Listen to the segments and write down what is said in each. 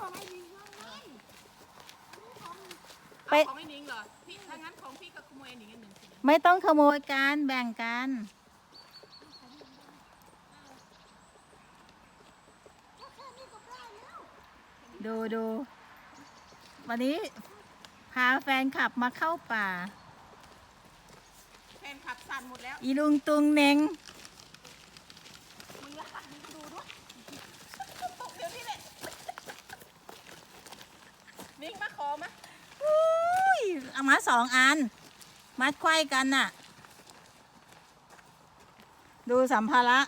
ของไอ้นิงทั้งนั้นไปของไอ้หนิงเหรอพี่ถ้างั้นของพี่ก็ขโมยไอ้หนิงอันหนึ่งสินะไม่ต้องขโมยกันแบ่งกันแค่นี้ก็ได้แล้วดูดูวันนี้พาแฟนขับมาเข้าป่า แฟนขับสั่นหมดแล้ว อีลุงตุงเนง มึงละมึงดูด้วยตกเดี๋ยวนี้แหละนิ่งมาขอมา อุ้ยเอามาสองอัน มัดไขว้กันน่ะ ดูสัมภาระ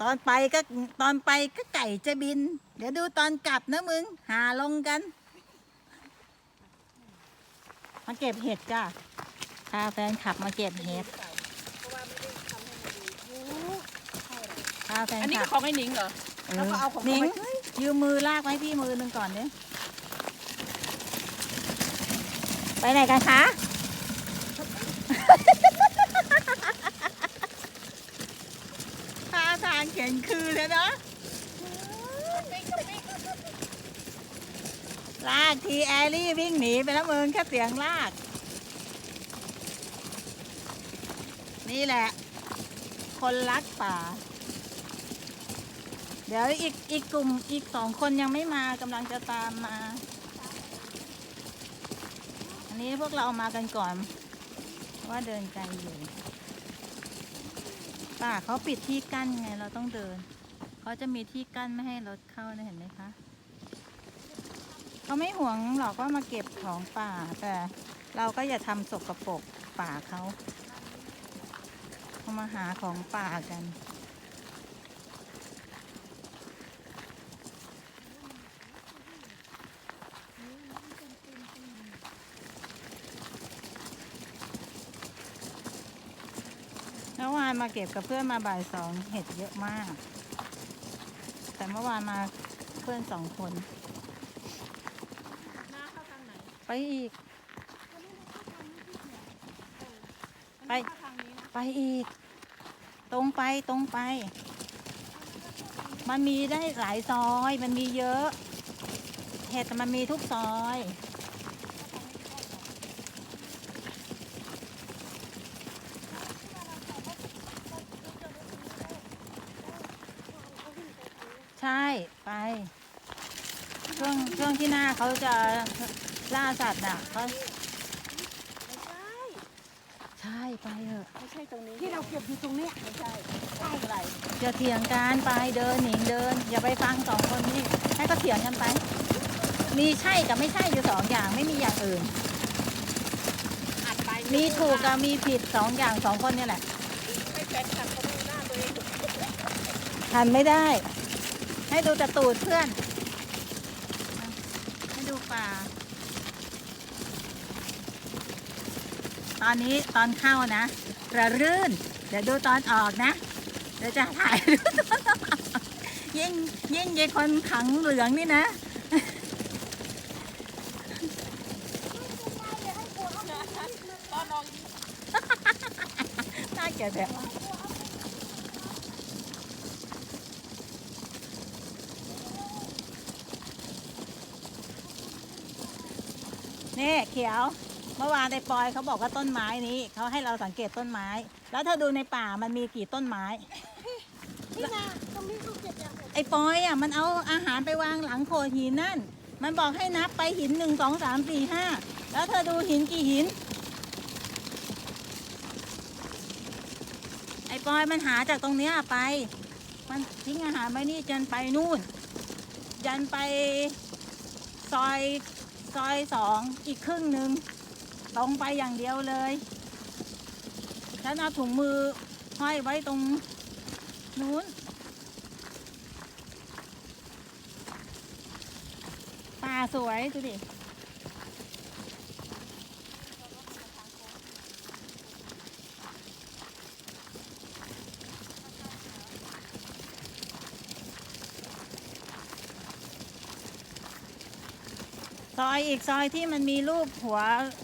ตอนไปก็ตอนไปก็ไก่จะบิน เดี๋ยวดูตอนกลับนะมึง หาลงกัน มาเก็บเห็ดจ้าพาแฟนขับมาเก็บเห็ดเพราะว่าไม่ได้ทำให้มันดูพาแฟนอันนี้ขัก็บของไอ้หนิงเหรอ แล้วก็เอาของเขานิ้งไปยืมมือลากไว้พี่มือหนึ่งก่อนเนี่ย ไปไหนกันคะ ท่าทางเข็นคือเลยเนาะลากทีแอรี่วิ่งหนีไปแล้วมึงแค่เสียงลาก นี่แหละ คนรักป่า เดี๋ยวอีกอีกกลุ่มอีกสองคนยังไม่มากำลังจะตามมา อันนี้พวกเรามากันก่อนเพราะว่าเดินไกลอยู่ป่าเขาปิดที่กั้นไงเราต้องเดิน เขาจะมีที่กั้นไม่ให้รถเข้านะเห็นไหมคะเขาไม่ห่วงหรอกว่ามาเก็บของป่า แต่เราก็อย่าทำสกปรกป่าเขาเขามาหาของป่ากันานมาเก็บกับเพื่อนมาบ่ายสองเห็ดเยอะมาก แต่เมื่อวานมาเพื่อนสองคน น้าเข้าทางไหนไปอีก ไป เข้าทางนี้นะไปอีก ตรงไปตรงไป มันมีได้หลายซอย มันมีเยอะ เห็ดมันมีทุกซอย ใช่ไป ช่วงช่วงที่หน้าเขาจะล่าสัตว์น่ะเขาไม่ใช่ ใช่ไปเถอะไม่ใช่ตรงนี้ที่เราเก็บอยู่ตรงเนี้ยไม่ใช่ใช่อะไรอย่าเถียงกันไปเดินหนิงเดิน อย่าไปฟังสองคนนี้ให้ก็เถียงกันไป มีใช่กับไม่ใช่อยู่สองอย่างไม่มีอย่างอื่น อัดไปมีถูกกับมีผิดสองอย่างสองคนนี่แหละให้แฟนขับเขาดูหน้าตัวเองทันไม่ได้ ให้ดูแต่ตูดเพื่อน ให้ดูป่า ตอนนี้ตอนเข้านะระรื่น เดี๋ยวดูตอนออกนะ เดี๋ยวจะถ่ายดูตอนออกยิ่งยิ่งยายคนขังเหลืองนี่นะตอนนอนน่าเกลียดแบบ นี่เขียว เมื่อวานในปอยเขาบอกว่าต้นไม้นี้เขาให้เราสังเกตต้นไม้ แล้วถ้าดูในป่ามันมีกี่ต้นไม้ที่นาตรงนี้เขาเก็บอย่างไอ้ปอยอะมันเอาอาหารไปวางหลังโขดหินนั่น มันบอกให้นับไปหินหนึ่งสองสามสี่ห้าแล้วเธอดูหินกี่หิน ไอ้ปอยมันหาจากตรงเนี้ยไป มันทิ้งอาหารไว้นี่จนไปนู่น ยันไปซอย ซอยสองอีกครึ่งหนึ่งตรงไปอย่างเดียวเลยฉันเอาถุงมือห้อยไว้ตรงนู้นป่าสวยดูดิ ซอยอีกซอยที่มันมีรูปหัว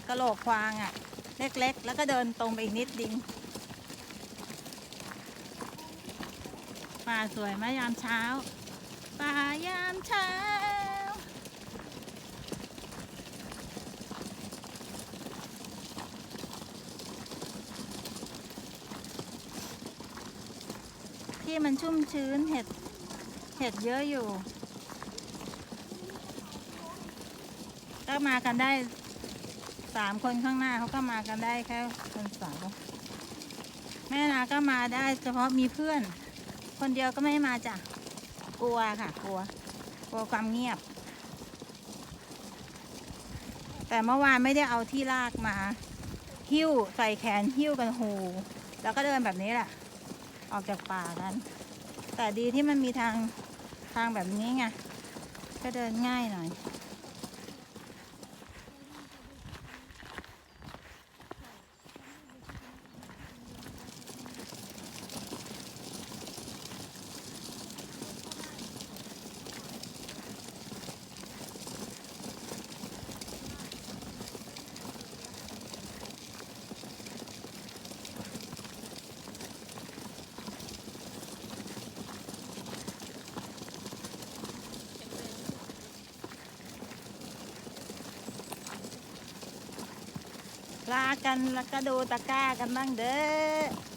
กะโหลกควางอะ เล็กๆ แล้วก็เดินตรงไปอีกนิดดิงป่าสวยมายามเช้า ป่ายามเช้า ที่มันชุ่มชื้นเห็ด เห็ดเยอะอยู่ ก็มากันได้สามคนข้างหน้าเขาก็มากันได้แค่คนสาร์แม่นาก็มาได้เฉพาะมีเพื่อน คนเดียวก็ไม่มาจ้ะกลัวค่ะ กลัว กลัวความเงียบ แต่เมื่อวานไม่ได้เอาที่ลากมา หิ้วใส่แขนหิ้วกันหู แล้วก็เดินแบบนี้แหละ ออกจากป่ากัน แต่ดีที่มันมีทางทางแบบนี้ไงก็เดินง่ายหน่อย ลากันแล้วก็ดูตะกร้ากันบ้างเด้อ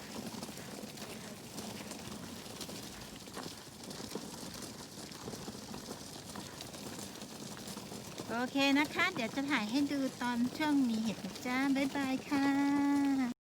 โอเคนะคะ เดี๋ยวจะถ่ายให้ดูตอนช่วงมีเห็ดนะจ้าบ๊ายบายค่ะ